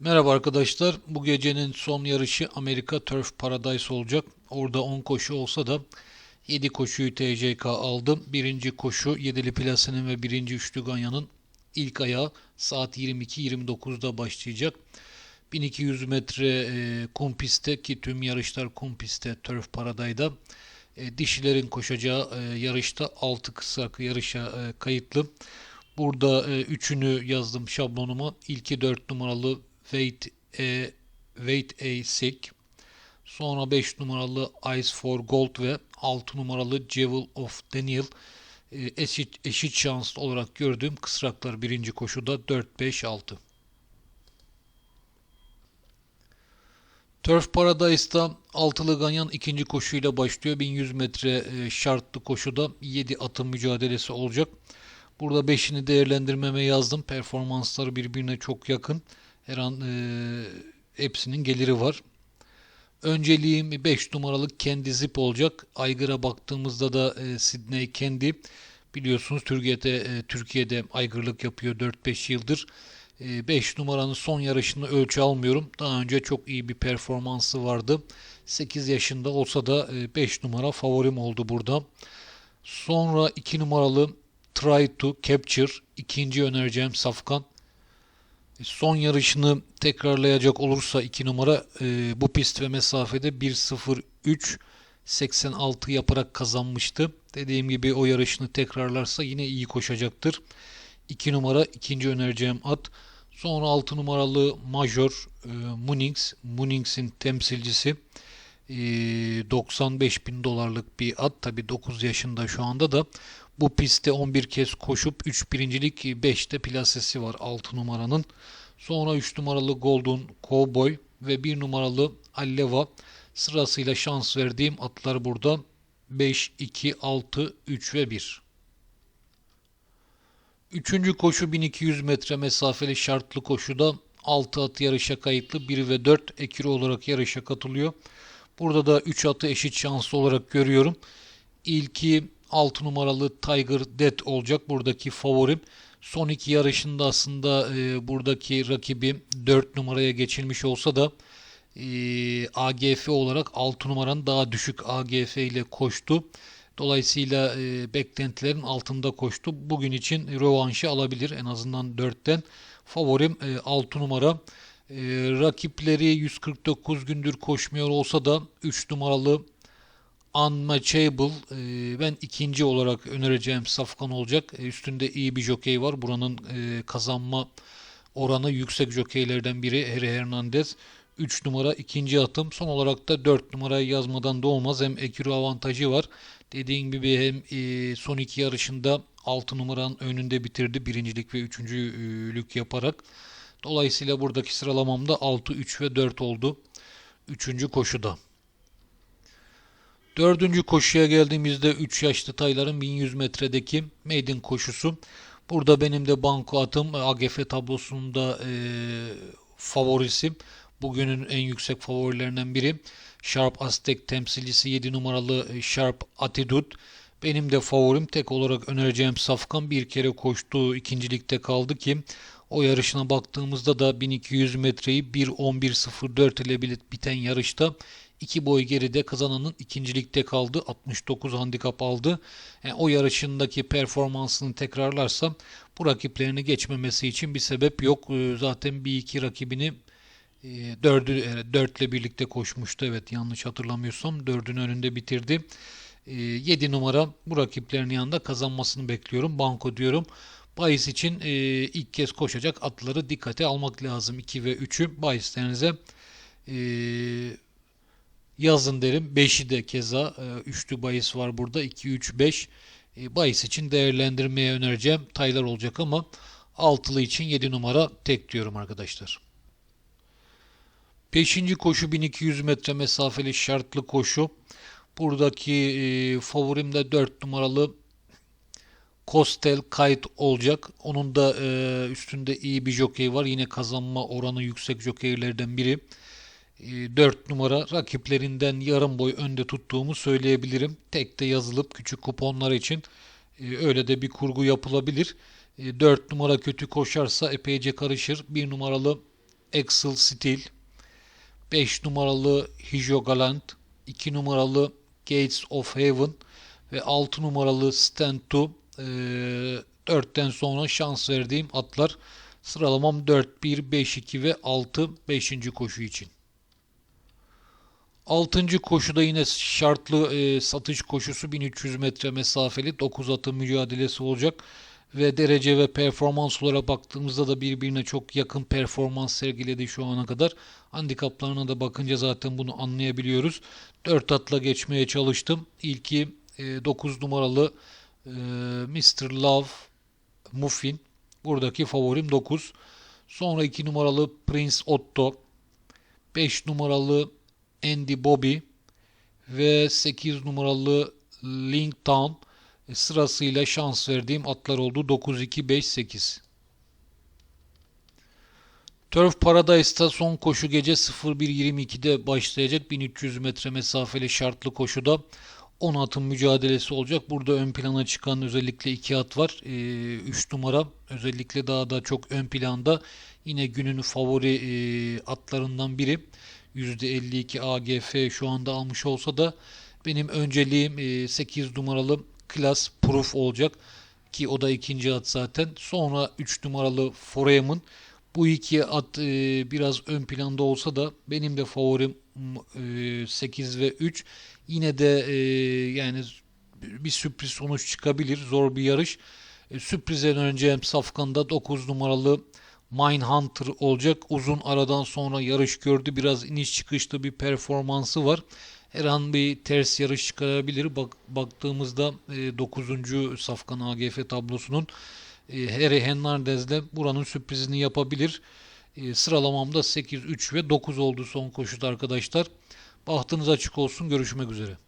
Merhaba arkadaşlar. Bu gecenin son yarışı Amerika Turf Paradise olacak. Orada 10 koşu olsa da 7 koşuyu TCK aldım. Birinci koşu Yedili Plase'nin ve birinci Üçlü Ganyan'ın ilk ayağı saat 22.29'da başlayacak. 1200 metre e, kum pistte ki tüm yarışlar kum pistte Turf Paradise'da. E, dişilerin koşacağı e, yarışta 6 kısa yarışa e, kayıtlı. Burada üçünü yazdım şablonuma. İlki 4 numaralı Wait A, Wait A Sick. Sonra 5 numaralı Ice for Gold ve 6 numaralı Jewel of Daniel e, eşit, eşit şanslı olarak gördüğüm kısraklar birinci koşuda 4-5-6. Turf Paradise'da altılı ganyan ikinci koşuyla başlıyor. 1100 metre e, şartlı koşuda 7 atın mücadelesi olacak. Burada 5'ini değerlendirmeme yazdım. Performansları birbirine çok yakın. Her an e, hepsinin geliri var. Önceliğim 5 numaralı Kendi Zip olacak. Aygır'a baktığımızda da e, Sydney Kendi biliyorsunuz Türkiye'de e, Türkiye'de aygırlık yapıyor 4-5 yıldır. 5 e, numaranın son yarışını ölçü almıyorum. Daha önce çok iyi bir performansı vardı. 8 yaşında olsa da 5 numara favorim oldu burada. Sonra 2 numaralı Try to Capture ikinci önereceğim Safkan. Son yarışını tekrarlayacak olursa 2 numara e, bu pist ve mesafede 1.03 86 yaparak kazanmıştı. Dediğim gibi o yarışını tekrarlarsa yine iyi koşacaktır. 2 numara ikinci önereceğim at. Sonra 6 numaralı Major e, Munings. Munings'in temsilcisi. E, 95 bin dolarlık bir at. Tabi 9 yaşında şu anda da. Bu pistte 11 kez koşup 3 birincilik 5'te plasesi var 6 numaranın. Sonra 3 numaralı Golden Cowboy ve 1 numaralı Alleva sırasıyla şans verdiğim atlar burada 5, 2, 6, 3 ve 1. Üçüncü koşu 1200 metre mesafeli şartlı koşuda 6 at yarışa kayıtlı 1 ve 4 ekürü olarak yarışa katılıyor. Burada da 3 atı eşit şanslı olarak görüyorum. İlki 6 numaralı Tiger Dead olacak buradaki favorim. Son iki yarışında aslında e, buradaki rakibi 4 numaraya geçilmiş olsa da e, AGF olarak 6 numaranın daha düşük AGF ile koştu. Dolayısıyla e, beklentilerin altında koştu. Bugün için rövanşı alabilir en azından 4'ten. Favorim e, 6 numara. E, rakipleri 149 gündür koşmuyor olsa da 3 numaralı Unmatchable e, ben ikinci olarak önereceğim Safkan olacak. E, üstünde iyi bir jokey var. Buranın e, kazanma oranı yüksek jokeylerden biri Harry Hernandez. 3 numara ikinci atım. Son olarak da 4 numarayı yazmadan da olmaz. Hem ekürü avantajı var. Dediğim gibi hem son iki yarışında 6 numaranın önünde bitirdi. Birincilik ve üçüncülük yaparak. Dolayısıyla buradaki sıralamamda 6, 3 ve 4 oldu. Üçüncü koşuda. Dördüncü koşuya geldiğimizde 3 yaşlı tayların 1100 metredeki maiden koşusu. Burada benim de banko atım AGF tablosunda e, favorisim. Bugünün en yüksek favorilerinden biri. Sharp Aztek temsilcisi 7 numaralı e, Sharp Attitude. Benim de favorim tek olarak önereceğim Safkan bir kere koştu ikincilikte kaldı ki o yarışına baktığımızda da 1200 metreyi 1.11.04 ile biten yarışta iki boy geride kazananın ikincilikte kaldı. 69 handikap aldı. Yani o yarışındaki performansını tekrarlarsa bu rakiplerini geçmemesi için bir sebep yok. Ee, zaten bir iki rakibini e, dördü, e, dörtle birlikte koşmuştu. Evet yanlış hatırlamıyorsam dördün önünde bitirdi. 7 e, numara bu rakiplerin yanında kazanmasını bekliyorum. Banko diyorum. Bayis için e, ilk kez koşacak atları dikkate almak lazım. 2 ve 3'ü bahislerinize e, yazın derim. 5'i de keza e, üçlü bahis var burada. 2, 3, 5 e, bahis için değerlendirmeye önereceğim. Taylar olacak ama altılı için 7 numara tek diyorum arkadaşlar. Peşinci koşu 1200 metre mesafeli şartlı koşu. Buradaki e, favorim de 4 numaralı Kostel kayıt olacak. Onun da e, üstünde iyi bir jokey var. Yine kazanma oranı yüksek jokeylerden biri. 4 e, numara rakiplerinden yarım boy önde tuttuğumu söyleyebilirim. Tek de yazılıp küçük kuponlar için e, öyle de bir kurgu yapılabilir. 4 e, numara kötü koşarsa epeyce karışır. 1 numaralı Axel Steel, 5 numaralı Hijo Galant, 2 numaralı Gates of Heaven ve 6 numaralı Stand To. Ee, 4'ten sonra şans verdiğim atlar. Sıralamam 4, 1, 5, 2 ve 6 5. koşu için. 6. koşuda yine şartlı e, satış koşusu 1300 metre mesafeli 9 atın mücadelesi olacak ve derece ve performans olarak baktığımızda da birbirine çok yakın performans sergiledi şu ana kadar. Handikaplarına da bakınca zaten bunu anlayabiliyoruz. 4 atla geçmeye çalıştım. İlki e, 9 numaralı e, Mr. Love Muffin. Buradaki favorim 9. Sonra 2 numaralı Prince Otto. 5 numaralı Andy Bobby ve 8 numaralı Link Town e, sırasıyla şans verdiğim atlar oldu. 9, 2, 5, 8. Turf Paradise'da son koşu gece 01.22'de başlayacak 1300 metre mesafeli şartlı koşuda 10 atın mücadelesi olacak. Burada ön plana çıkan özellikle 2 at var. 3 ee, numara özellikle daha da çok ön planda. Yine günün favori e, atlarından biri. %52 AGF şu anda almış olsa da benim önceliğim e, 8 numaralı Class Proof olacak. Ki o da ikinci at zaten. Sonra 3 numaralı Foreman. Bu iki at e, biraz ön planda olsa da benim de favorim e, 8 ve 3. Yine de e, yani bir sürpriz sonuç çıkabilir. Zor bir yarış. E, sürprizden önce Safkan'da 9 numaralı Mindhunter olacak. Uzun aradan sonra yarış gördü. Biraz iniş çıkışlı bir performansı var. Her an bir ters yarış çıkarabilir. Bak, baktığımızda e, 9. Safkan AGF tablosunun e, Harry Hernandez'le buranın sürprizini yapabilir. E, sıralamamda 8, 3 ve 9 oldu son koşuda arkadaşlar. Bahtınız açık olsun. Görüşmek üzere.